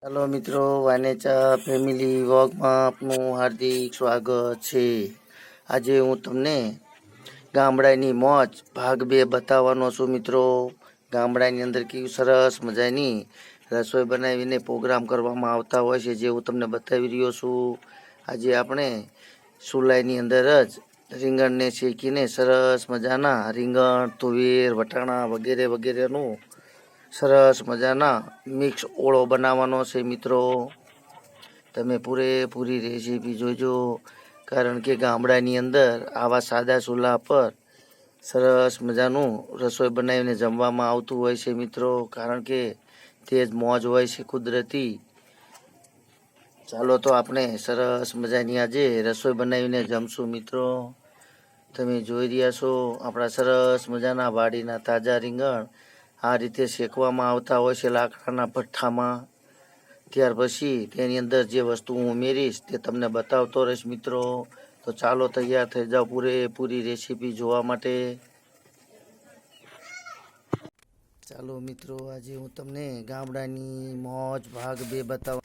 ચાલો મિત્રો, વાનેચા ફેમિલી વોકમાં આપનું હાર્દિક સ્વાગત છે. આજે હું તમને ગામડાની મોજ ભાગ બે બતાવવાનો છું મિત્રો. ગામડાની અંદર કેવી સરસ મજાની રસોઈ બનાવીને પ્રોગ્રામ કરવામાં આવતા હોય છે, જે હું તમને બતાવી રહ્યો છું. આજે આપણે સુલાઈની અંદર જ રીંગણને શેકીને સરસ મજાના રીંગણ, તુવેર, વટાણા વગેરે વગેરેનું સરસ મજાના મિક્સ ઓળો બનાવવાનો છે મિત્રો. તમે પૂરેપૂરી રેસીપી જોજો. કારણ કે ગામડાની અંદર આવા સાદા ચૂલા પર સરસ મજાનું રસોઈ બનાવીને જમવામાં આવતું હોય છે મિત્રો. કારણ કે તે જ મોજ હોય છે કુદરતી. ચાલો તો આપણે સરસ મજાની આજે રસોઈ બનાવીને જમશું મિત્રો. તમે જોઈ રહ્યા છો આપણા સરસ મજાના વાડીના તાજા રીંગણ આ રીતે શેકવામાં આવતા હોય છે લાકડાના ભઠ્ઠામાં. ત્યાર પછી તેની અંદર જે વસ્તુ હું ઉમેરીશ તે તમને બતાવતો રહીશ મિત્રો. તો ચાલો તૈયાર થઈ જાઓ પૂરેપૂરી રેસીપી જોવા માટે. ચાલો મિત્રો, આજે હું તમને ગામડાની મોજ ભાગ બે બતાવ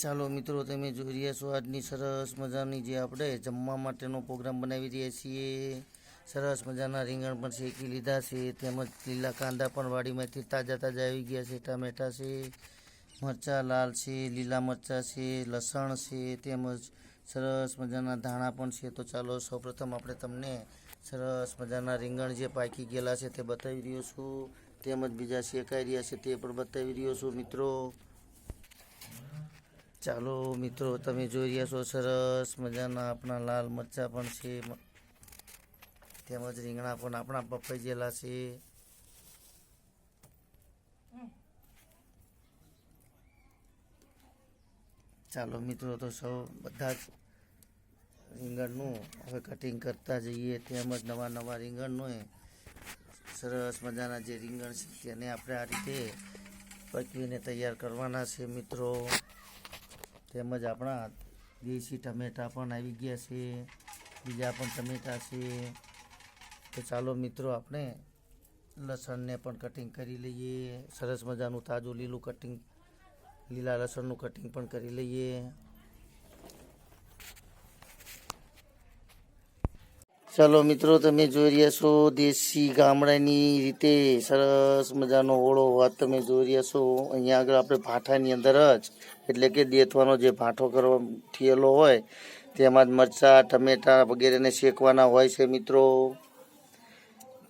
ચાલો મિત્રો, તમે જોઈ રહ્યા છો આજની સરસ મજાની જે આપણે જમવા માટેનો પ્રોગ્રામ બનાવી રહ્યા છીએ. સરસ મજાના રીંગણ પણ શેકી લીધા છે. તેમજ લીલા કાંદા પણ વાડીમાંથી તાજા તાજા આવી ગયા છે. ટામેટા છે, મરચાં લાલ છે, લીલા મરચાં છે, લસણ છે, તેમજ સરસ મજાના ધાણા પણ છે. તો ચાલો સૌપ્રથમ આપણે તમને સરસ મજાના રીંગણ જે પાકી ગયેલા છે તે બતાવી રહ્યો છું. તેમજ બીજા શેકાઈ રહ્યા છે તે પણ બતાવી રહ્યો છું મિત્રો. ચાલો મિત્રો, તમે જોઈ રહ્યા છો સરસ મજાના આપણા લાલ મરચાં પણ છે. તેમજ રીંગણા પણ આપણા બફાઈ ગયેલા છે. ચાલો મિત્રો, તો સૌ બધા જ રીંગણનું હવે કટિંગ કરતા જઈએ. તેમજ નવા નવા રીંગણનું સરસ મજાના જે રીંગણ છે તેને આપણે આ રીતે પકવીને તૈયાર કરવાના છે મિત્રો. તેમજ આપણા દેશી ટમેટા પણ આવી ગયા છે. બીજા પણ ટમેટા છે. તો ચાલો મિત્રો, આપણે લસણને પણ કટિંગ કરી લઈએ. સરસ મજાનું તાજું લીલું કટિંગ લીલા લસણનું કટિંગ પણ કરી લઈએ. ચાલો મિત્રો, તમે જોઈ રહ્યા છો દેશી ગામડાની રીતે સરસ મજાનો ઓળો વાત તમે જોઈ રહ્યા છો. અહીંયા આગળ આપણે ભાઠાની અંદર જ, એટલે કે દેથવાનો જે ભાઠો કરવા થયેલો હોય, તેમાં જ મરચાં, ટમેટાં વગેરેને શેકવાના હોય છે મિત્રો.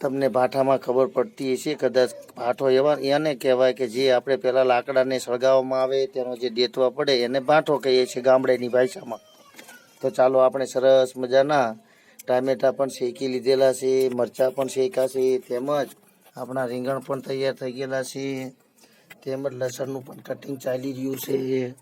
તમને ભાઠામાં ખબર પડતી હશે, કદાચ ભાઠો એવા એને કહેવાય કે જે આપણે પહેલાં લાકડાને સળગાવવામાં આવે, તેનો જે દેતવા પડે, એને ભાઠો કહીએ છીએ ગામડેની ભાષામાં. તો ચાલો આપણે સરસ મજાના ટામેટા પણ શેકી લીધેલા છે, મરચાં પણ શેકા છે, તેમજ આપણા રીંગણ પણ તૈયાર થઈ ગયેલા છે, તેમજ લસણનું પણ કટિંગ ચાલી રહ્યું છે.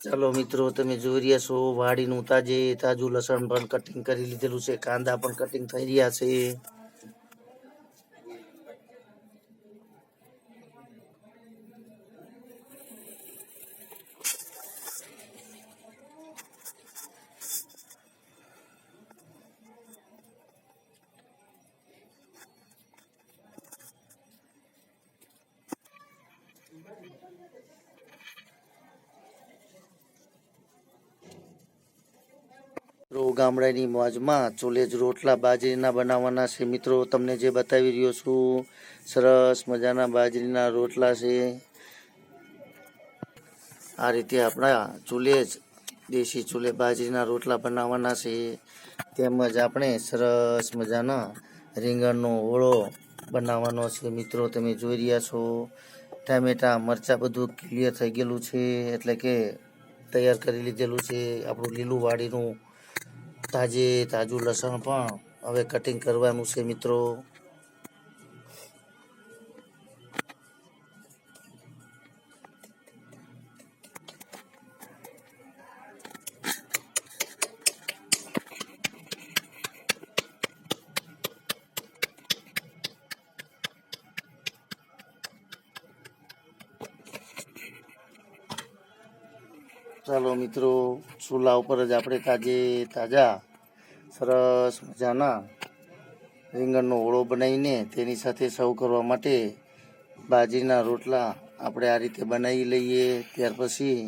ચાલો મિત્રો, તમે જોઈ રહ્યા છો, વાડીનું તાજે તાજું લસણ પણ કટિંગ કરી લીધેલું છે, કાંદા પણ કટિંગ થઈ રહ્યા છે. મિત્રો ગામડાની મોજમાં ચૂલે રોટલા બાજરીના બનાવવાના છે. મિત્રો, તમને જે બતાવી રહ્યો છું, સરસ મજાના બાજરીના રોટલા છે. આ રીતે આપણા ચૂલે જ દેશી ચૂલે બાજરીના રોટલા બનાવવાના છે. તેમજ આપણે સરસ મજાના રીંગણનો ઓળો બનાવવાનો છે. મિત્રો, તમે જોઈ રહ્યા છો, ટામેટા, મરચાં બધું ક્લિયર થઈ ગયેલું છે. એટલે કે તૈયાર કરી લીધેલું છે. આપણું લીલું વાડીનું તાજે તાજું લસણ પણ હવે કટિંગ કરવાનું છે મિત્રો. ચાલો મિત્રો ચૂલા ઉપર જ આપણે તાજે, તાજા, સરસ મજાના રીંગણનો ઓળો બનાવીને તેની સાથે સર્વ કરવા માટે બાજરીના રોટલા આપણે આ રીતે બનાવી લઈએ. ત્યાર પછી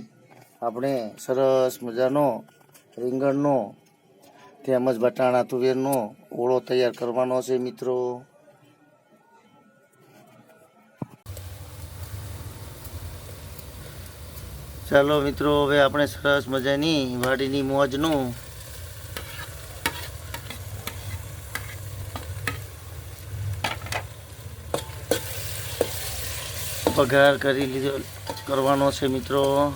આપણે સરસ મજાનો રીંગણનો તેમજ બટાણા તુવેરનો ઓળો તૈયાર કરવાનો છે મિત્રો. ચાલો મિત્રો, હવે આપણે સરસ મજાની વાડીની મોજનું પગાર કરી લીધો, કરવાનો છે મિત્રો.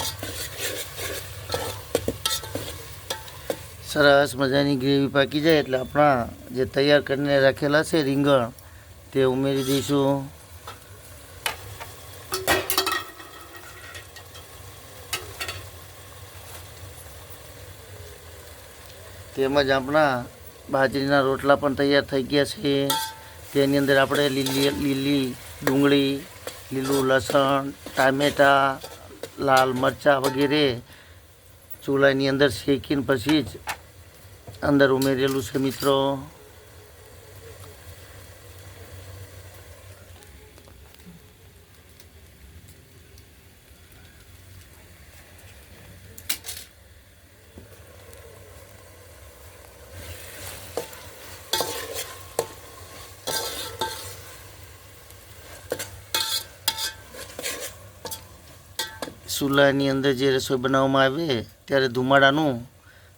સરસ મજાની ગ્રેવી પાકી જાય એટલે આપણા જે તૈયાર કરીને રાખેલા છે રીંગણ, તે ઉમેરી દઈશું. તેમજ આપણા બાજરીના રોટલા પણ તૈયાર થઈ ગયા છે. તેની અંદર આપણે લીલી લીલી ડુંગળી, લીલું લસણ, ટામેટાં, લાલ મરચાં વગેરે ચૂલાની અંદર શેકીને પછી જ અંદર ઉમેરેલું છે મિત્રો. ચૂલાની અંદર જે રસોઈ બનાવવામાં આવે, ત્યારે ધુમાડાનું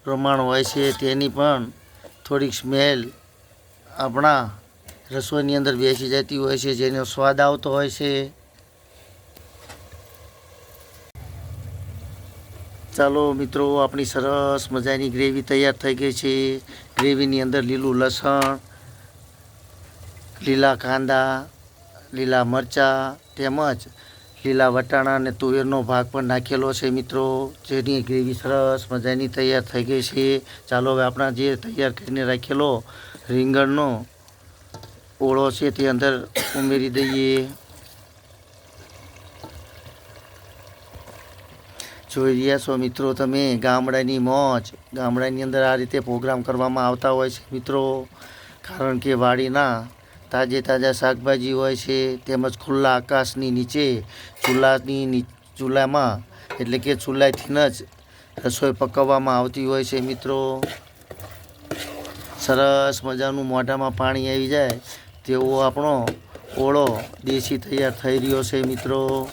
પ્રમાણ હોય છે. તેની પણ થોડીક સ્મેલ આપણા રસોઈની અંદર બેસી જતી હોય છે, જેનો સ્વાદ આવતો હોય છે. ચાલો મિત્રો, આપણી સરસ મજાની ગ્રેવી તૈયાર થઈ ગઈ છે. ગ્રેવીની અંદર લીલું લસણ, લીલા કાંદા, લીલા મરચાં તેમજ લીલા વટાણા અને તુવેરનો ભાગ પણ નાખેલો છે મિત્રો. જેની ગ્રેવી સરસ મજાની તૈયાર થઈ ગઈ છે. ચાલો હવે આપણા જે તૈયાર કરીને રાખેલો રીંગણનો ઓળો છે તે અંદર ઉમેરી દઈએ. જોઈ રહ્યા છો મિત્રો તમે ગામડાની મોજ. ગામડાની અંદર આ રીતે પ્રોગ્રામ કરવામાં આવતા હોય છે મિત્રો. કારણ કે વાડીના તાજે તાજા શાકભાજી હોય છે, તેમજ ખુલ્લા આકાશની નીચે, ચૂલાની ચૂલામાં, એટલે કે ચૂલાથી જ રસોઈ પકવવામાં આવતી હોય છે, મિત્રો. સરસ મજાનું મોઢામાં પાણી આવી જાય, તેવો આપણો ઓળો દેશી તૈયાર થઈ રહ્યો છે, મિત્રો.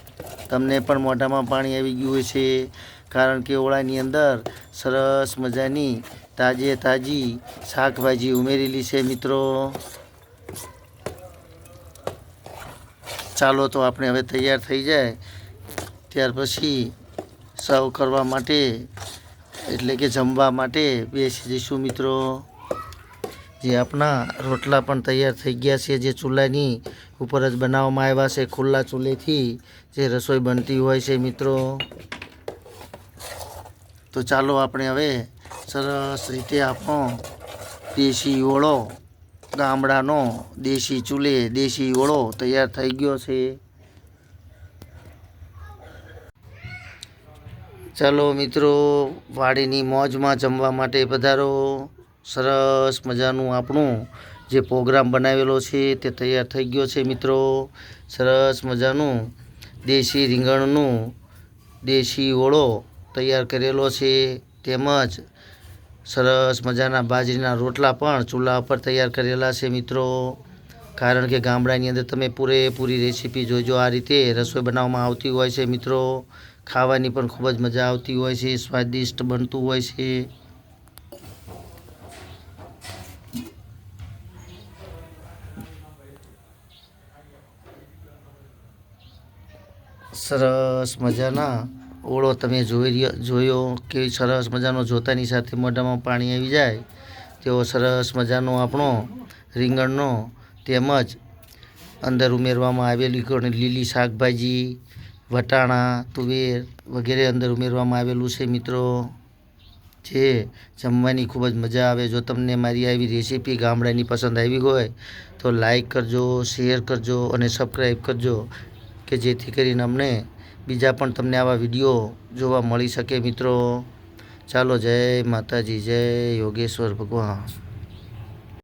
તમને પણ મોઢામાં પાણી આવી ગયું હોય છે કારણ કે ઓળાની અંદર સરસ મજાની તાજે તાજી શાકભાજી ઉમેરેલી છે, મિત્રો. ચાલો તો આપણે હવે તૈયાર થઈ જાય. ત્યાર પછી સર્વ કરવા માટે, એટલે કે જમવા માટે બેસી જઈશું મિત્રો. જે આપણા રોટલા પણ તૈયાર થઈ ગયા છે, જે ચૂલાની ઉપર જ બનાવવામાં આવ્યા છે, ખુલ્લા ચૂલેથી જે રસોઈ બનતી હોય છે મિત્રો. તો ચાલો આપણે હવે સરસ રીતે આપણો દેશી ઓળો ગામડાનો દેશી ચૂલે, દેશી ઓળો તૈયાર થઈ ગયો છે. ચાલો મિત્રો, વાડીની મોજમાં જમવા માટે પધારો. સરસ મજાનું આપણું જે પ્રોગ્રામ બનાવેલો છે તે તૈયાર થઈ ગયો છે મિત્રો. સરસ મજાનું દેશી રીંગણનું દેશી ઓળો તૈયાર કરેલો છે. તેમજ સરસ મજાના બાજરીના રોટલા પણ ચૂલા ઉપર તૈયાર કરેલા છે મિત્રો. કારણ કે ગામડાની અંદર તમે પૂરેપૂરી રેસીપી જોજો, આ રીતે રસોઈ બનાવવામાં આવતી હોય છે મિત્રો. ખાવાની પણ ખૂબ જ મજા આવતી હોય છે, સ્વાદિષ્ટ બનતું હોય છે. સરસ મજાના ઓળો તમે જોઈ રહ્યો જોયો? કે સરસ મજાનો જોતાની સાથે મોઢામાં પાણી આવી જાય, તેવો સરસ મજાનો આપણો રીંગણનો તેમજ અંદર ઉમેરવામાં આવેલી ઘણી લીલી શાકભાજી, વટાણા, તુવેર વગેરે અંદર ઉમેરવામાં આવેલું છે મિત્રો. જે જમવાની ખૂબ જ મજા આવે. જો તમને મારી આવી રેસીપી ગામડાની પસંદ આવી હોય, તો લાઈક કરજો, શેર કરજો અને સબસ્ક્રાઈબ કરજો, કે જેથી કરીને અમને બીજા પણ તમને આવા વીડિયો જોવા મળી શકે મિત્રો. ચાલો જય માતાજી, જય યોગેશ્વર ભગવાન.